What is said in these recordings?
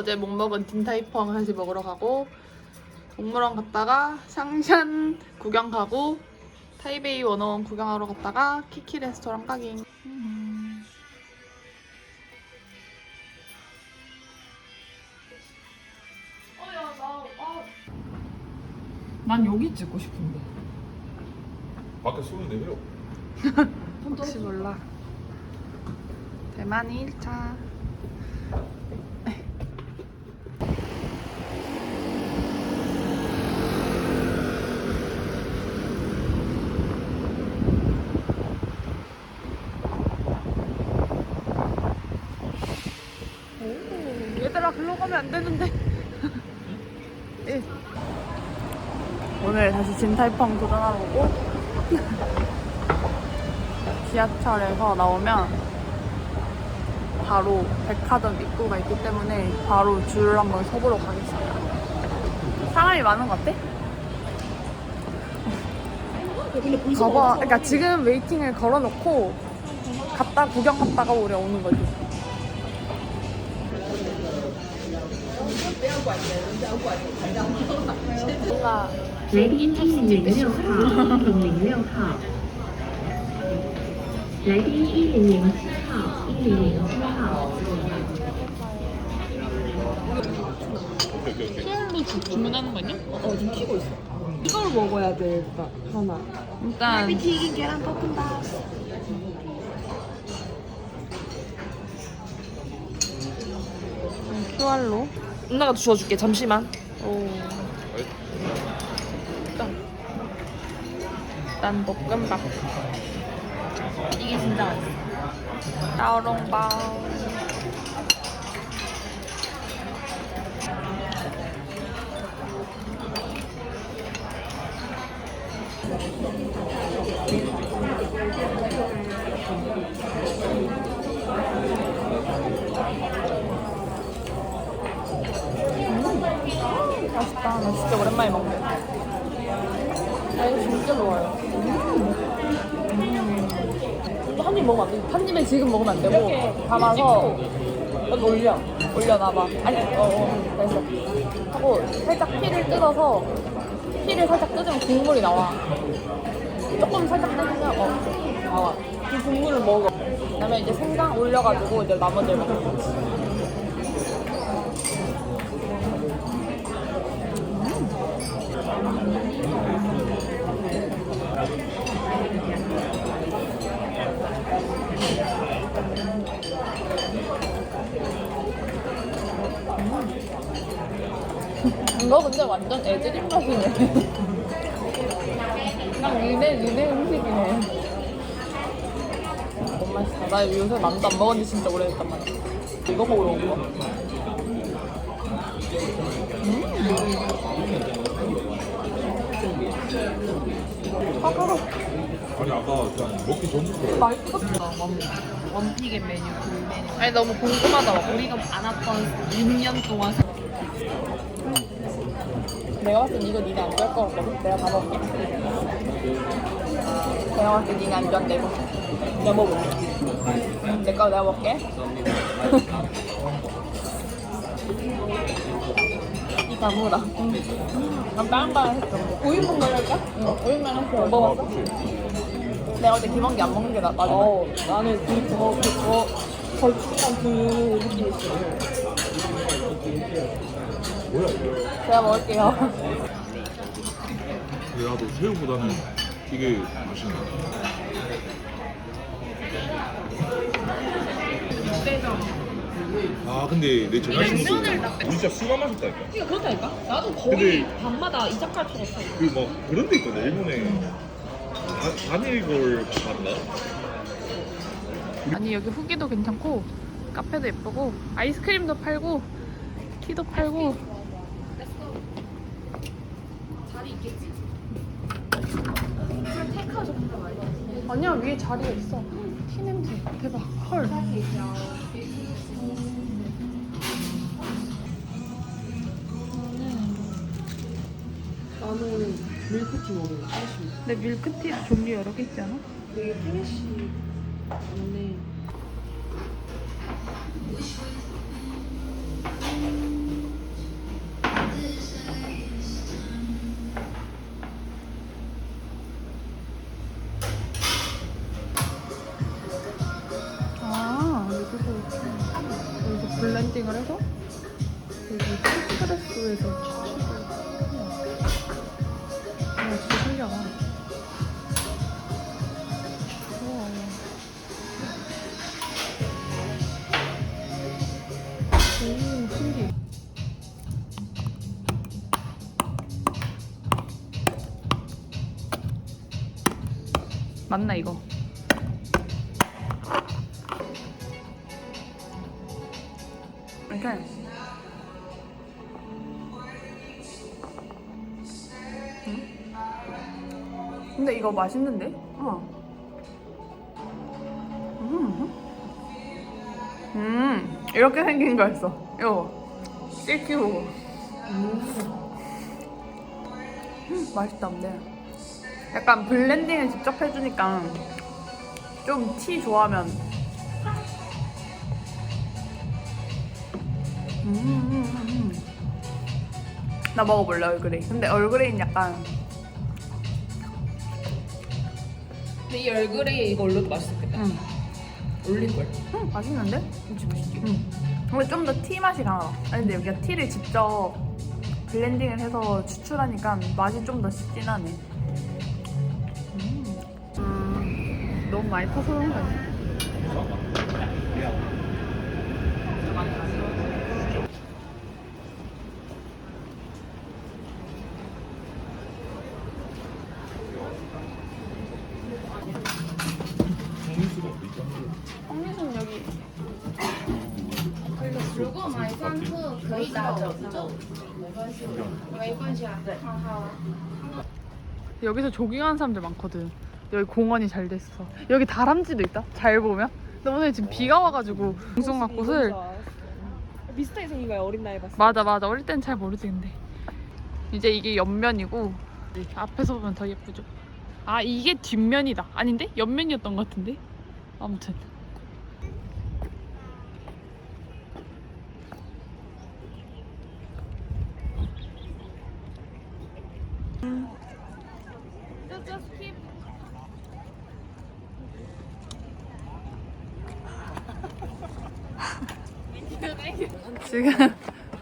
어제 못 먹은 딘타이펑 다시 먹으러 가고 동물원 갔다가 샹샨 구경 가고 타이베이 원어원 구경하러 갔다가 키키 레스토랑 가기. 난 여기 찍고 싶은데. 밖에 수능 내려. 혹시 몰라. 대만이 1차. 오, 가면 안 되는데. 예. 오늘 다시 진타이펑 도전하러 오고 지하철에서 나오면 바로 백화점 입구가 있기 때문에 바로 줄을 한번 서보러 가겠습니다. 사람이 많은 것 같아? 봐봐. 그러니까 지금 웨이팅을 걸어놓고 갔다 구경 갔다가 우리 오는 거지. 뭔가 来宾一零零六号，一零零六号。来宾一零零七号，一零零七号。 수혈로 주- 주문하는 거 아니야? 어, 지금 키고 있어. 이걸 먹어야 돼, 일단. 하나. 일단 튀긴 계란 볶음밥. QR로. 누나가 주워줄게, 잠시만. 오. 일단 볶음밥. 이게 진짜 맛있어. 따오롱바오. 음, 맛있다. 나 진짜 오랜만에 먹네. 나 이거 진짜 좋아요. 한입 먹으면 안 돼. 한 입에 지금 먹으면 안 되고 담아서 여기 올려. 올려놔봐. 아니 어, 어 됐어. 하고 살짝 피를 뜯어서 피를 살짝 뜯으면 국물이 나와. 조금 살짝 뜯으면 어 나와. 그 국물을 먹어. 그다음에 이제 생강 올려가지고 이제 나머지를 먹는 거지 이거 근데 완전 애들 입맛이네 그냥 니네 니네 음식이네 너무 맛있다 나 요새 만두 안 먹은 지 진짜 오래됐단 말이야 이거 먹으러 온 거? 음. 화가로 아니 아까 그냥 먹기 전부터 뜯었어 원, 원피겐 메뉴, 그 메뉴. 아니 너무 궁금하다 우리가 안 왔던 6년 동안. 내가 봤을 땐 이거 니네 안 좋아할 것 같거든? 내가 다 먹을게 내가 봤을 때 니네 안 좋아한다 이거 내가 먹어볼게 내거 내가 먹을게 이 다무라 난 다른 거 했어 우유만 먹을까? 응 우유만 했어 먹어봤어? 내가 어제 김원기 안 먹는 게 나, 맞아 어, 나는 그, 저, 그, 저, 걸쭉한 그 느낌이 있어. 뭐야 이게? 제가 먹을게요 근데 나도 새우보다는 이게 맛있네. 아 근데 내 전화신도 진짜 술만 마셨다니까. 그러니까 그렇다니까? 나도 근데- 거의 밤마다 이자카야 들었어. 그뭐 그런 데 있거든 일본에 다- 단일걸 맞나? 아니 여기 후기도 괜찮고 카페도 예쁘고 아이스크림도 팔고 티도 팔고 자리 있겠지? 아니야 위에 자리가 있어 티 냄새 대박 헐 나는 밀크티 먹을래. 근데 밀크티 종류 여러 개 있지 않아? 되게 프레쉬. 안 블렌딩을 해서 여기 스프레소에서 와 진짜 신기하다. 우와 오 신기해. 맞나 이거? 이렇게 음? 근데 이거 맛있는데? 어. 음. 음, 이렇게 생긴 거였어. 이거 실키보고. 음, 맛있다, 근데. 약간 블렌딩을 직접 해주니까 좀 티 좋아하면 음. 나 먹어볼래 얼그레이 근데 얼그레이는 약간 근데 이 얼그레이 이거 올려도 맛있었겠다. 음, 올릴걸. 음 맛있는데? 진짜 맛있지. 음. 근데 좀 더 티 맛이 강하다 아니 근데 여기가 티를 직접 블렌딩을 해서 추출하니까 맛이 좀 더 진하네 음. 음, 너무 많이 타서 그런 거 아니야? 정수가 어디 있잖아. 황리순 여기 如果买三克可以打九十九，没关系啊，好好。 여기서 조깅하는 사람들 많거든. 여기 공원이 잘 됐어. 여기 다람쥐도 있다. 잘 보면. 근데 오늘 지금 비가 와가지고 붕숭아 꽃을 비슷하게 생긴 거야 어린 나이에 봤을 때. 맞아 맞아 어릴 땐 잘 모르지 근데 이제 이게 옆면이고 앞에서 보면 더 예쁘죠. 아 이게 뒷면이다. 아닌데 옆면이었던 것 같은데. 아무튼.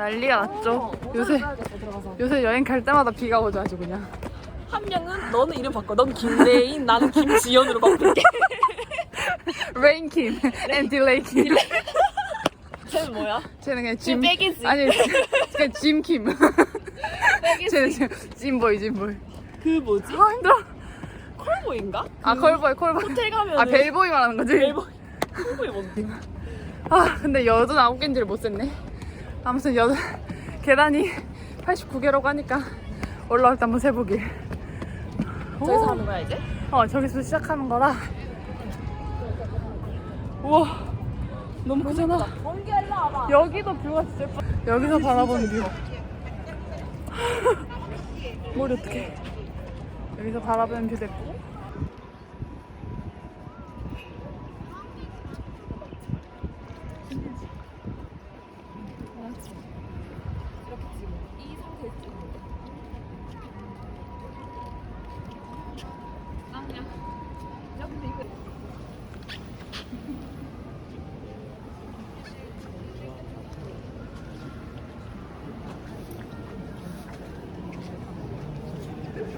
난리가 났죠. 요새 요새 여행 갈 때마다 비가 오죠 아주 그냥. 한 명은 너는 이름 바꿔. 넌 김래인, 나는 김지연으로 바꿀게. 레인킴 앤 딜레이킴. 쟤는 뭐야? 쟤는 그냥 짐. 빼기지. 아니 그냥 짐킴. 쟤는 지금 짐보이 짐보이. 그 뭐지? 아 힘들어. 콜보인가? 아 컬보이 컬보이. 호텔 가면 아 벨보이 말하는 거지? 벨보이. 콜보이 뭔데? 아 근데 여든 아홉 개인지를 못 셌네. 아무튼 여든 계단이 89개라고 하니까 올라올 때 한번 세보길. 저기서 하는 거야 이제? 어 저기서 시작하는 거라. 우와 너무 크잖아. 번개 일로 와봐. 여기도 뷰가 진짜 예뻐. 여기서 바라보는 뷰. 머리 어떡해. 여기서 바라보는 뷰도 예쁘고.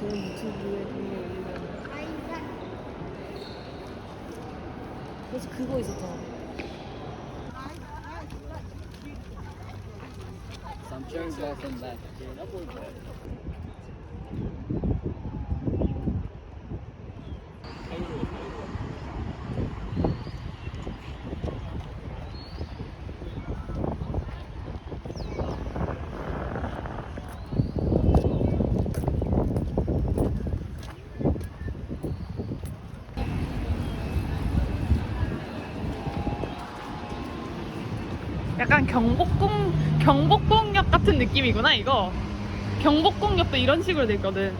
그런 유튜브에 동네 올리면. 그래서 그거 있었잖아. Some chairs back and back. 경복궁 경복궁역 같은 느낌이구나 이거. 경복궁역도 이런 식으로 돼 있거든.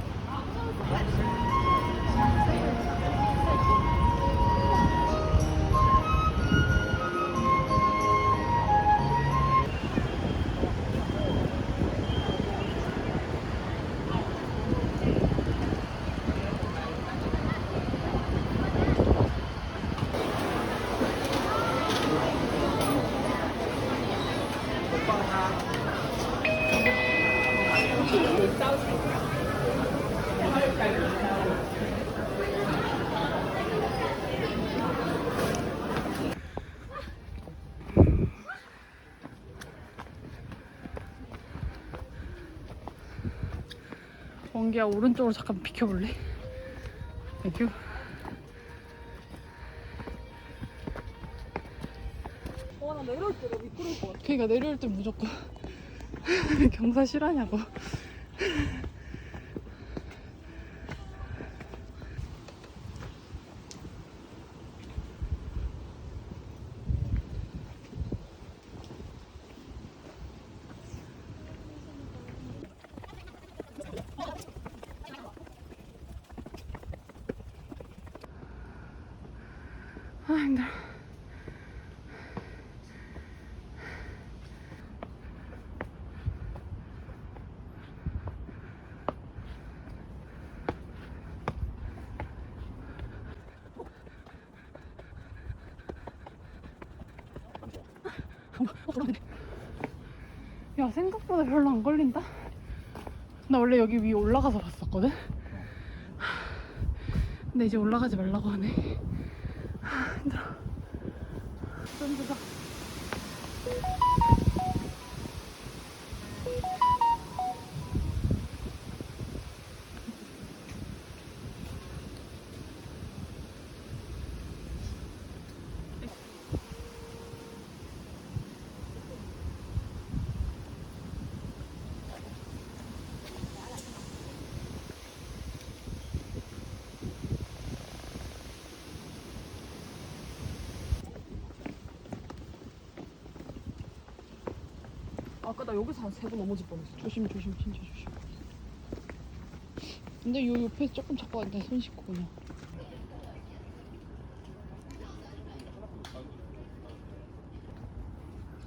원기야 오른쪽으로 잠깐 비켜볼래? 땡큐. 와나 내려올 때 너무 미끄러울 것 같아. 그러니까 내려올 때 무조건 경사 실하냐고. 아 힘들어. 야 생각보다 별로 안 걸린다. 나 원래 여기 위에 올라가서 봤었거든. 근데 이제 올라가지 말라고 하네. 하, 힘들어. 좀힘 아까 나 여기서 한 세 번 넘어질 뻔했어. 조심 조심 진짜 조심. 근데 요 옆에 조금 잡고 앉아 손 씻고 그냥.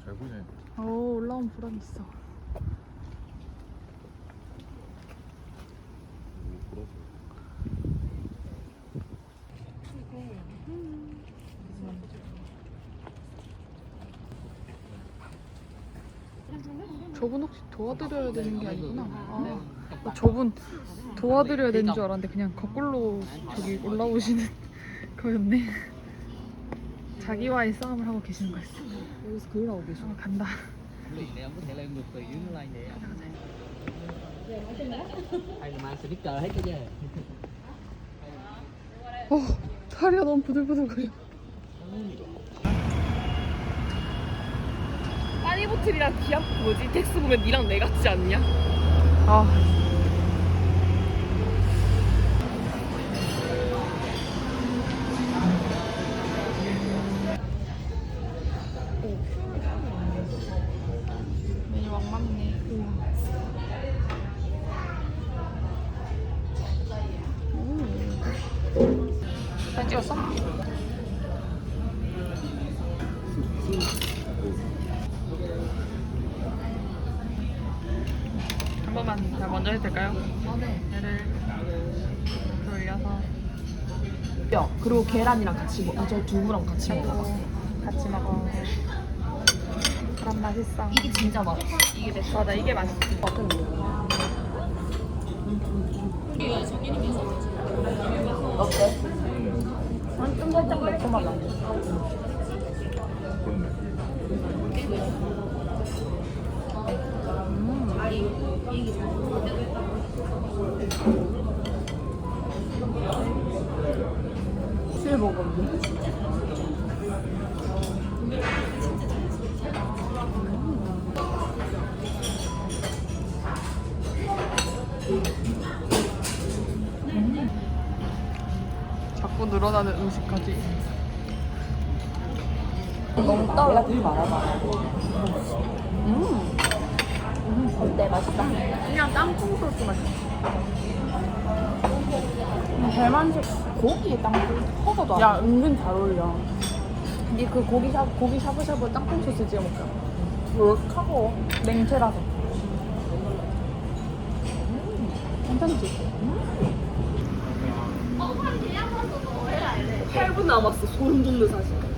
잘 보이네. 오 올라온 보람 있어. 저분 혹시 도와드려야 되는 게 아니구나. 아, 어, 저분 도와드려야 되는 줄 알았는데 그냥 거꾸로 저기 올라오시는 거였네. 자기와의 싸움을 하고 계시는 거였어. 여기서 글 나오고 계셔. 어, 간다. Hết cái chứ 어, 다리가 너무 부들부들거려. 파리보틀이랑 디아 뭐지? 텍스 보면 니랑 내 같지 않냐? 아. 야 그리고 계란이랑 같이 먹어. 저 두부랑 같이 먹어. 먹고 같이 먹어. 그럼 맛있어. 이게 진짜 맛있어. 이게 됐어. 맞아, 이게 맛있어. 어때? 음, 좀 살짝 매콤하다. 그 맛을 먹었네. 자꾸 늘어나는 음식까지. 너무 떠올라 되게 많아. 음. 음 어때 맛있다. 그냥 땅콩 소스 맛있어. 대만식 고기에 땅콩 허거도 야 은근 잘 어울려. 니그 고기 샤 고기 샤브샤브 땅콩 소스 찍어 먹자. 롤하고 냉채라서. 괜찮지? 8분 남았어. 소름 돋는 사실.